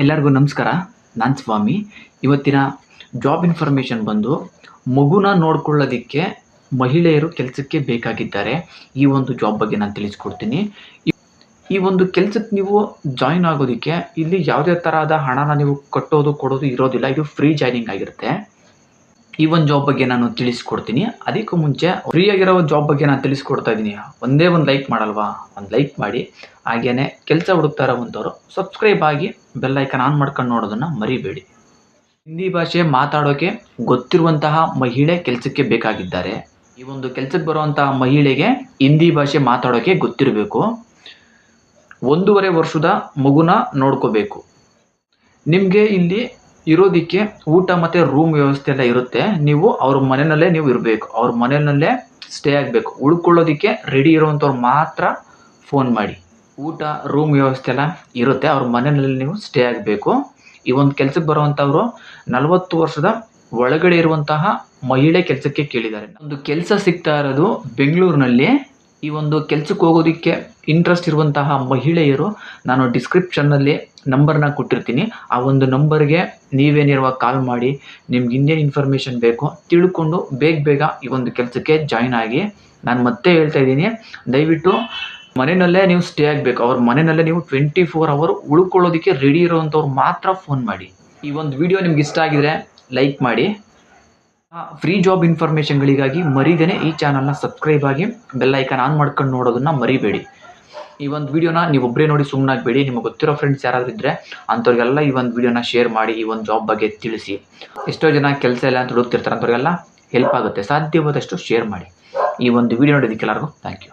ಎಲ್ಲರಿಗೂ ನಮಸ್ಕಾರ. ನಾನು ಸ್ವಾಮಿ. ಇವತ್ತಿನ ಜಾಬ್ ಇನ್ಫಾರ್ಮೇಷನ್ ಬಂದು ಮಗುನ ನೋಡ್ಕೊಳ್ಳೋದಕ್ಕೆ ಮಹಿಳೆಯರು ಕೆಲಸಕ್ಕೆ ಬೇಕಾಗಿದ್ದಾರೆ. ಈ ಒಂದು ಜಾಬ್ ಬಗ್ಗೆ ನಾನು ತಿಳಿಸ್ಕೊಡ್ತೀನಿ. ಈ- ಒಂದು ಕೆಲಸಕ್ಕೆ ನೀವು ಜಾಯಿನ್ ಆಗೋದಕ್ಕೆ ಇಲ್ಲಿ ಯಾವುದೇ ಥರದ ಹಣನ ನೀವು ಕಟ್ಟೋದು, ಕೊಡೋದು ಇರೋದಿಲ್ಲ. ಇದು ಫ್ರೀ ಜಾಯ್ನಿಂಗ್ ಆಗಿರುತ್ತೆ. ಈ ಒಂದು ಜಾಬ್ ಬಗ್ಗೆ ನಾನು ತಿಳಿಸ್ಕೊಡ್ತೀನಿ. ಅದಕ್ಕೂ ಮುಂಚೆ ಫ್ರೀ ಆಗಿರೋ ಜಾಬ್ ಬಗ್ಗೆ ನಾನು ತಿಳಿಸ್ಕೊಡ್ತಾ ಇದ್ದೀನಿ ಒಂದೇ ಒಂದು ಲೈಕ್ ಮಾಡಲ್ವಾ? ಒಂದು ಲೈಕ್ ಮಾಡಿ. ಹಾಗೆಯೇ ಕೆಲಸ ಹುಡುಕ್ತಾ ಇರೋವಂಥವ್ರು ಸಬ್ಸ್ಕ್ರೈಬ್ ಆಗಿ ಬೆಲ್ಲೈಕನ್ ಆನ್ ಮಾಡ್ಕೊಂಡು ನೋಡೋದನ್ನು ಮರಿಬೇಡಿ. ಹಿಂದಿ ಭಾಷೆ ಮಾತಾಡೋಕೆ ಗೊತ್ತಿರುವಂತಹ ಮಹಿಳೆ ಕೆಲಸಕ್ಕೆ ಬೇಕಾಗಿದ್ದಾರೆ. ಈ ಒಂದು ಕೆಲಸಕ್ಕೆ ಬರುವಂತಹ ಮಹಿಳೆಗೆ ಹಿಂದಿ ಭಾಷೆ ಮಾತಾಡೋಕೆ ಗೊತ್ತಿರಬೇಕು. ಒಂದೂವರೆ ವರ್ಷದ ಮಗುನ ನೋಡ್ಕೋಬೇಕು. ನಿಮಗೆ ಇಲ್ಲಿ ಇರೋದಕ್ಕೆ ಊಟ ಮತ್ತು ರೂಮ್ ವ್ಯವಸ್ಥೆ ಎಲ್ಲ ಇರುತ್ತೆ. ನೀವು ಅವ್ರ ಮನೆಯಲ್ಲೇ ನೀವು ಇರಬೇಕು. ಅವ್ರ ಮನೆಯಲ್ಲೇ ಸ್ಟೇ ಆಗಬೇಕು. ಉಳ್ಕೊಳ್ಳೋದಕ್ಕೆ ರೆಡಿ ಇರೋವಂಥವ್ರು ಮಾತ್ರ ಫೋನ್ ಮಾಡಿ. ಊಟ ರೂಮ್ ವ್ಯವಸ್ಥೆ ಎಲ್ಲ ಇರುತ್ತೆ. ಅವ್ರ ಮನೆಯಲ್ಲಿ ನೀವು ಸ್ಟೇ ಆಗಬೇಕು. ಈ ಒಂದು ಕೆಲಸಕ್ಕೆ ಬರುವಂಥವ್ರು ನಲವತ್ತು ವರ್ಷದ ಒಳಗಡೆ ಇರುವಂತಹ ಮಹಿಳೆ ಕೆಲಸಕ್ಕೆ ಕೇಳಿದ್ದಾರೆ. ಒಂದು ಕೆಲಸ ಸಿಗ್ತಾ ಇರೋದು ಬೆಂಗಳೂರಿನಲ್ಲಿ. ಈ ಒಂದು ಕೆಲಸಕ್ಕೆ ಹೋಗೋದಕ್ಕೆ ಇಂಟ್ರೆಸ್ಟ್ ಇರುವಂತಹ ಮಹಿಳೆಯರು, ನಾನು ಡಿಸ್ಕ್ರಿಪ್ಷನ್ನಲ್ಲಿ ನಂಬರ್ನ ಕೊಟ್ಟಿರ್ತೀನಿ. ಆ ಒಂದು ನಂಬರ್ಗೆ ನೀವೇನಿರುವ ಕಾಲ್ ಮಾಡಿ, ನಿಮ್ಗೆ ಇನ್ನೇನು ಇನ್ಫಾರ್ಮೇಷನ್ ಬೇಕೋ ತಿಳ್ಕೊಂಡು ಬೇಗ ಬೇಗ ಈ ಒಂದು ಕೆಲಸಕ್ಕೆ ಜಾಯ್ನ್ ಆಗಿ. ನಾನು ಮತ್ತೆ ಹೇಳ್ತಾ ಇದ್ದೀನಿ, ದಯವಿಟ್ಟು ಮನೆಯಲ್ಲೇ ನೀವು ಸ್ಟೇ ಆಗಬೇಕು. ಅವ್ರ ಮನೆಯಲ್ಲೇ ನೀವು ಟ್ವೆಂಟಿ ಫೋರ್ ಅವರ್ ಉಳ್ಕೊಳ್ಳೋದಕ್ಕೆ ರೆಡಿ ಇರೋವಂಥವ್ರು ಮಾತ್ರ ಫೋನ್ ಮಾಡಿ. ಈ ಒಂದು ವಿಡಿಯೋ ನಿಮ್ಗೆ ಇಷ್ಟ ಆಗಿದ್ರೆ ಲೈಕ್ ಮಾಡಿ. ಫ್ರೀ ಜಾಬ್ ಇನ್ಫಾರ್ಮೇಷನ್ಗಳಿಗಾಗಿ ಮರಿದೇನೆ ಈ ಚಾನಲ್ನ ಸಬ್ಸ್ಕ್ರೈಬ್ ಆಗಿ ಬೆಲ್ ಐಕಾನ್ ಆನ್ ಮಾಡ್ಕೊಂಡು ನೋಡೋದನ್ನ ಮರಿಬೇಡಿ. ಈ ಒಂದು ವಿಡಿಯೋನ ನೀವು ಒಬ್ಬರೇ ನೋಡಿ ಸುಮ್ಮನಾಗಬೇಡಿ ನಿಮಗೆ ಗೊತ್ತಿರೋ ಫ್ರೆಂಡ್ಸ್ ಯಾರಾದರೂ ಇದ್ದರೆ ಅಂಥವ್ರಿಗೆಲ್ಲ ಈ ಒಂದು ವಿಡಿಯೋನ ಶೇರ್ ಮಾಡಿ, ಈ ಒಂದು ಜಾಬ್ ಬಗ್ಗೆ ತಿಳಿಸಿ. ಎಷ್ಟೋ ಜನ ಕೆಲಸ ಇಲ್ಲ ಅಂತ ಹುಡುಕ್ತಿರ್ತಾರೆ ಅಂಥವ್ರಿಗೆಲ್ಲ ಹೆಲ್ಪ್ ಆಗುತ್ತೆ. ಸಾಧ್ಯವಾದಷ್ಟು ಶೇರ್ ಮಾಡಿ. ಈ ಒಂದು ವಿಡಿಯೋ ನೋಡೋದಕ್ಕೆಲ್ಲರಿಗೂ ಥ್ಯಾಂಕ್ ಯು